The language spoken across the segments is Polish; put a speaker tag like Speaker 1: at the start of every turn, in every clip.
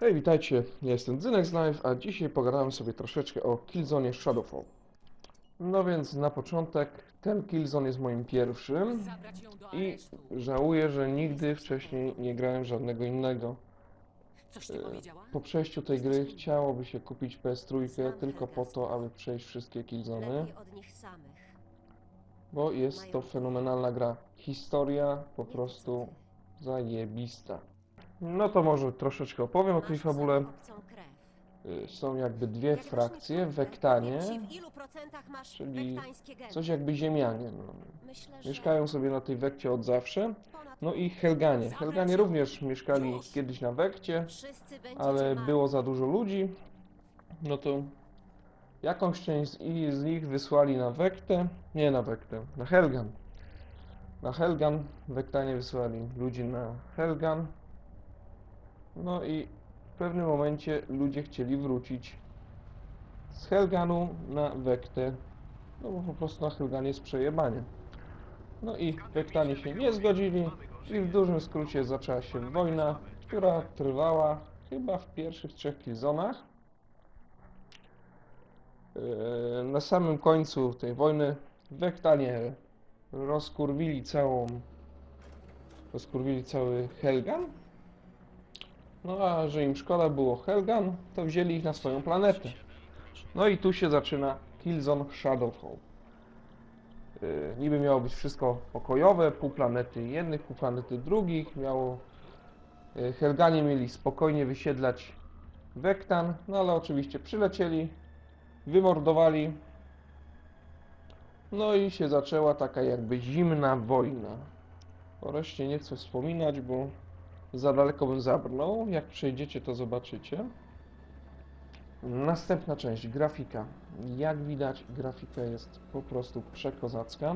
Speaker 1: Hej, witajcie, ja jestem Dzynek z Live, a dzisiaj pogadałem sobie troszeczkę o Killzone Shadowfall. No więc na początek, ten Killzone jest moim pierwszym i żałuję, że nigdy wcześniej nie grałem żadnego innego. E? Po przejściu tej gry chciałoby się kupić PS3 tylko po to, aby przejść wszystkie Killzony, bo jest to fenomenalna gra. Historia po prostu zajebista. No to może troszeczkę opowiem o tej fabule. Y, Są jakby dwie frakcje? Wektanie, czyli coś jakby ziemianie. No. Mieszkają sobie na tej Wekcie od zawsze. No i Helganie. Helganie również mieszkali kiedyś na Wekcie, ale było za dużo ludzi. No to jakąś część z nich wysłali na Wektę, nie na Wektę, na Helgan. Na Helgan, Wektanie wysłali ludzi na Helgan. No i w pewnym momencie ludzie chcieli wrócić z Helganu na Wektę, no bo po prostu na Helganie jest przejebanie. No i Wektanie się nie zgodzili i w dużym skrócie zaczęła się wojna, która trwała chyba w pierwszych trzech Killzonach. Eee, Na samym końcu tej wojny Wektanie rozkurwili całą rozkurwili cały Helgan. No a że im szkoda było Helgan, to wzięli ich na swoją planetę. No i tu się zaczyna Killzone Shadowfall. Yy, niby miało być wszystko pokojowe, pół planety jednych, pół planety drugich. Miało yy, Helganie mieli spokojnie wysiedlać Wektan, no ale oczywiście przylecieli, wymordowali. No i się zaczęła taka jakby zimna wojna. O reszcie nie chcę wspominać, bo za daleko bym zabrnął. Jak przejdziecie, to zobaczycie. Następna część, grafika. Jak widać, grafika jest po prostu przekozacka.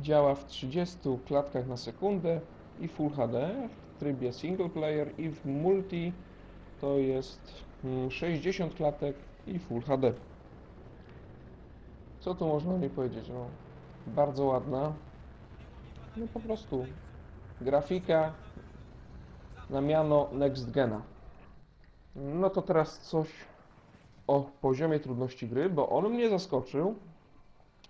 Speaker 1: Działa w 30 klatkach na sekundę i Full HD w trybie single player i w multi to jest mm, 60 klatek i Full HD. Co tu można mi powiedzieć? No, bardzo ładna. No po prostu grafika na miano Next Gena. No to teraz coś o poziomie trudności gry, bo on mnie zaskoczył.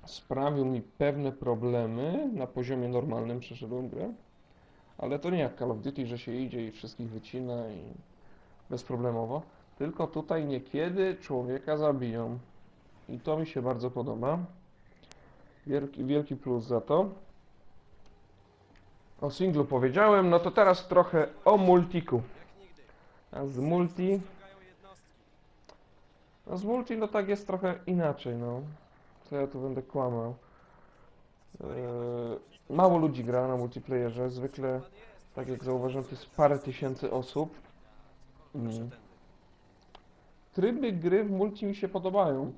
Speaker 1: Sprawił mi pewne problemy. Na poziomie normalnym przeszedłem grę. Ale to nie jak Call of Duty, że się idzie i wszystkich wycina i bezproblemowo. Tylko tutaj niekiedy człowieka zabiją. I to mi się bardzo podoba. Wielki, wielki plus za to. O singlu powiedziałem, no to teraz trochę o multiku. A z multi... No z multi no tak jest trochę inaczej, no. Co ja tu będę kłamał. Eee, mało ludzi gra na multiplayerze, zwykle, tak jak zauważyłem, to jest parę tysięcy osób. Mm. Tryby gry w multi mi się podobają.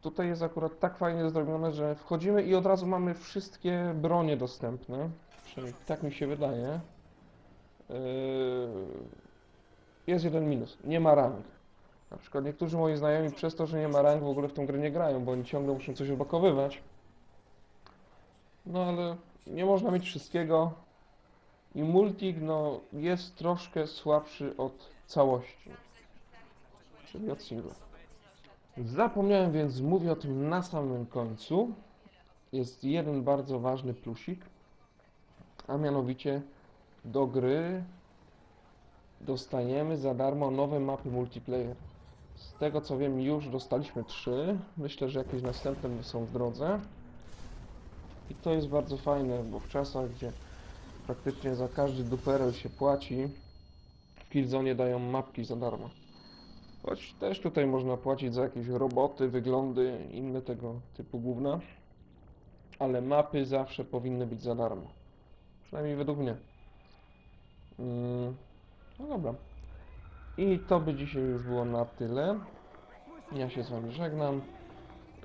Speaker 1: Tutaj jest akurat tak fajnie zrobione, że wchodzimy i od razu mamy wszystkie bronie dostępne. Przynajmniej tak mi się wydaje. Eee, jest jeden minus. Nie ma rank. Na przykład niektórzy moi znajomi przez to, że nie ma rank w ogóle w tą grę nie grają, bo oni ciągle muszą coś odblokowywać. No ale nie można mieć wszystkiego. I multik no, jest troszkę słabszy od całości. Czyli od singla. Zapomniałem więc, mówię o tym na samym końcu. Jest jeden bardzo ważny plusik, a mianowicie do gry dostajemy za darmo nowe mapy multiplayer. Z tego co wiem, już dostaliśmy trzy. Myślę, że jakieś następne są w drodze. I to jest bardzo fajne, bo w czasach, gdzie praktycznie za każdy duperel się płaci, w Killzone dają mapki za darmo. Choć też tutaj można płacić za jakieś roboty, wyglądy, inne tego typu gówna. Ale mapy zawsze powinny być za darmo. Przynajmniej według mnie. Mm, no dobra. I to by dzisiaj już było na tyle. Ja się z Wami żegnam.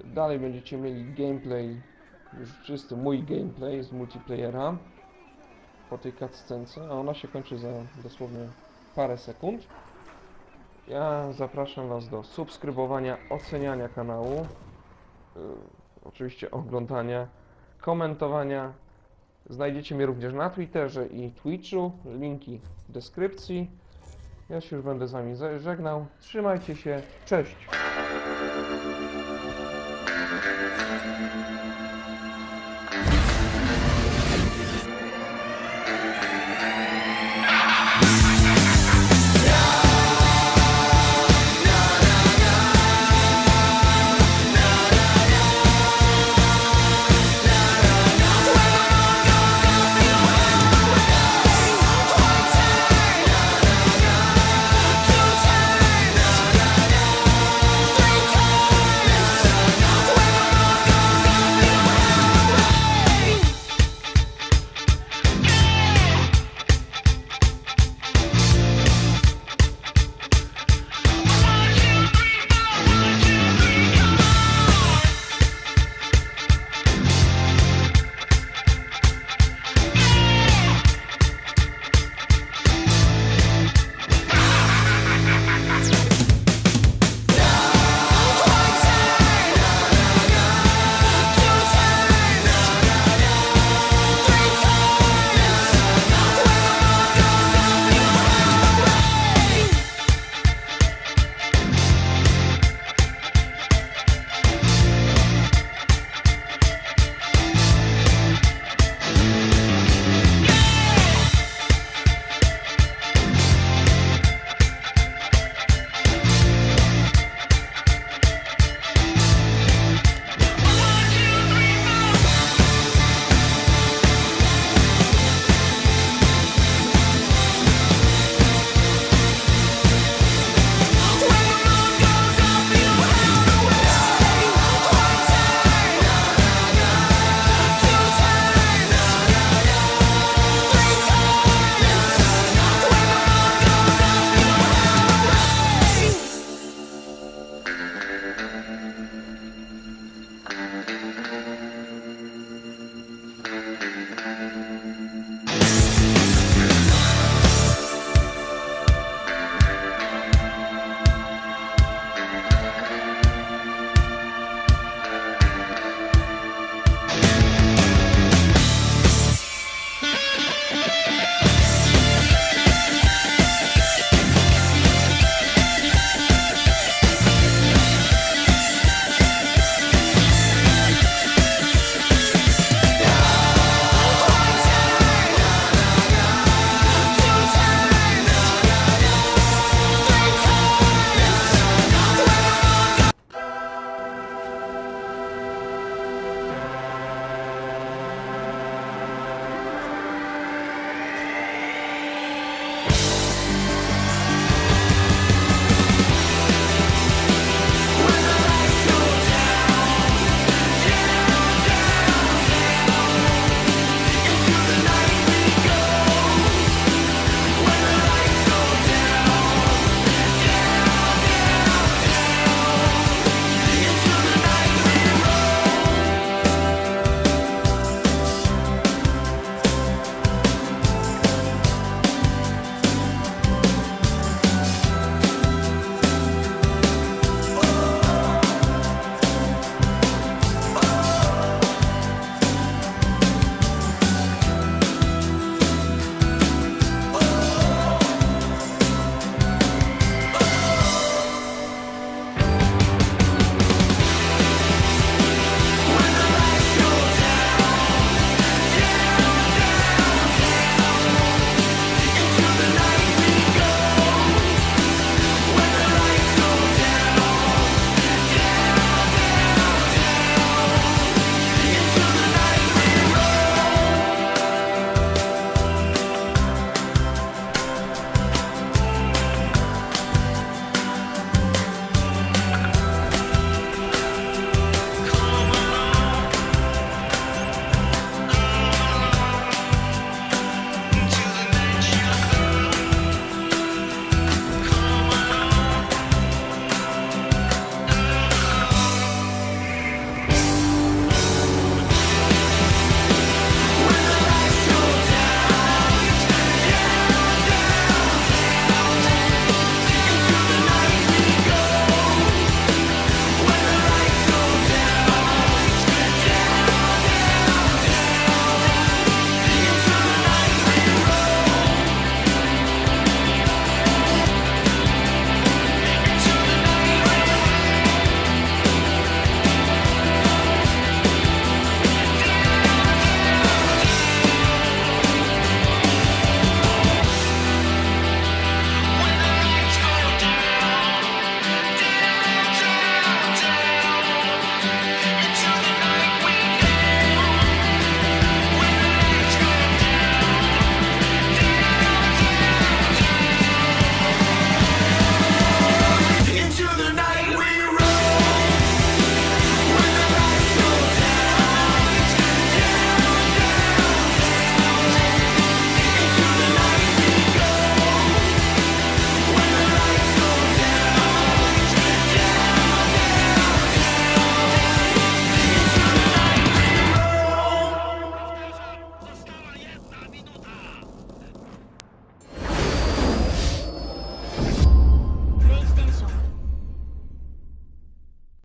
Speaker 1: Dalej będziecie mieli gameplay, już czysty mój gameplay z multiplayera po tej cutscence, a ona się kończy za dosłownie parę sekund. Ja zapraszam Was do subskrybowania, oceniania kanału, yy, oczywiście oglądania, komentowania. Znajdziecie mnie również na Twitterze i Twitchu, linki w deskrypcji. Ja się już będę z wami żegnał. Trzymajcie się. Cześć!